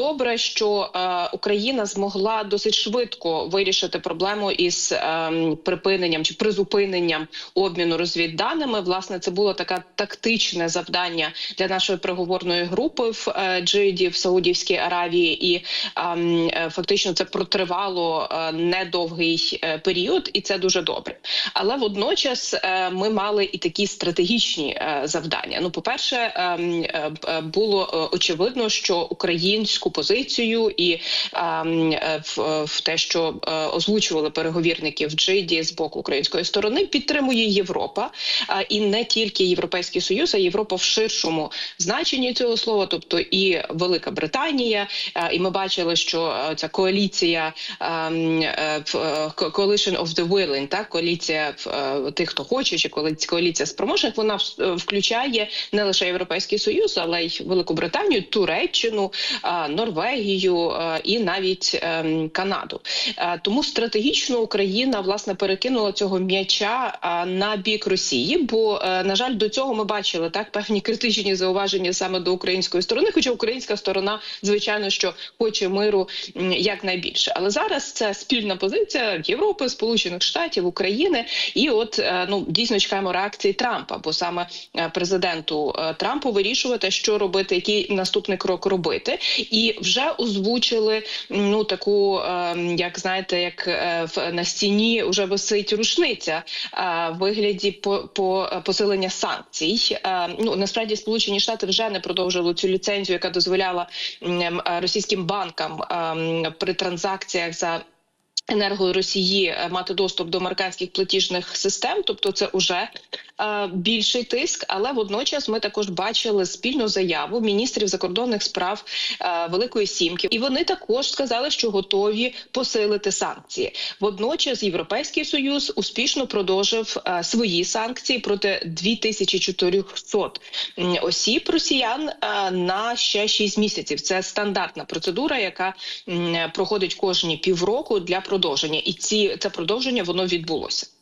добре, що е, Україна змогла досить швидко вирішити проблему із е, припиненням чи призупиненням обміну розвідданими. Власне, це було таке тактичне завдання для нашої переговорної групи в е, Джиді в Саудівській Аравії, і ем, е, фактично це протривало е, недовгий е, період, і це дуже добре. Але водночас е, ми мали і такі стратегічні е, завдання. Ну, по перше, ем, е, е, було е, очевидно, що українську позицію і ем, е, в, в те, що е, озвучували переговірники в Джиді з боку української сторони, підтримує Європа, а і не тільки Європейський Союз, а Європа в ширшому значенні цього слова, тобто і Велика Британія. Е, І ми бачили, що ця коаліція ем, е, в- е, Coalition of the Willing, так коаліція е, тих, хто хоче, чи коаліція спроможних, вона включає не лише Європейський Союз, але й Велику Британію, Туреччину, е, Норвегію е, і навіть ем, Канаду. Е, Тому стратегічно Україна власне перекинула цього м'яча е, на бік Росії. Бо на жаль, до цього ми бачили так певні критичні зауваження саме до української сторони. Хоча українська сторона, звичайно, що хоче миру якнайбільше. Але зараз це спільна позиція Європи, Сполучених Штатів, України. І от ну дійсно чекаємо реакції Трампа, бо саме президенту Трампу вирішувати, що робити, який наступний крок робити, і вже озвучили ну таку, е, як знаєте, як е, в на стіні вже висить рушниця е, в вигляді по, по посилення санкцій. Ну насправді Сполучені Штати вже не продовжили цю ліцензію, яка дозволяла російським банкам ем, при транзакціях за енерго Росії е, мати доступ до американських платіжних систем, тобто це уже е, більший тиск. Але водночас ми також бачили спільну заяву міністрів закордонних справ е, Великої Сімки, і вони також сказали, що готові посилити санкції. Водночас Європейський союз успішно продовжив е, свої санкції проти 2400 м, осіб росіян е, на ще 6 місяців. Це стандартна процедура, яка м, проходить кожні півроку для продовження, і ці це продовження воно відбулося.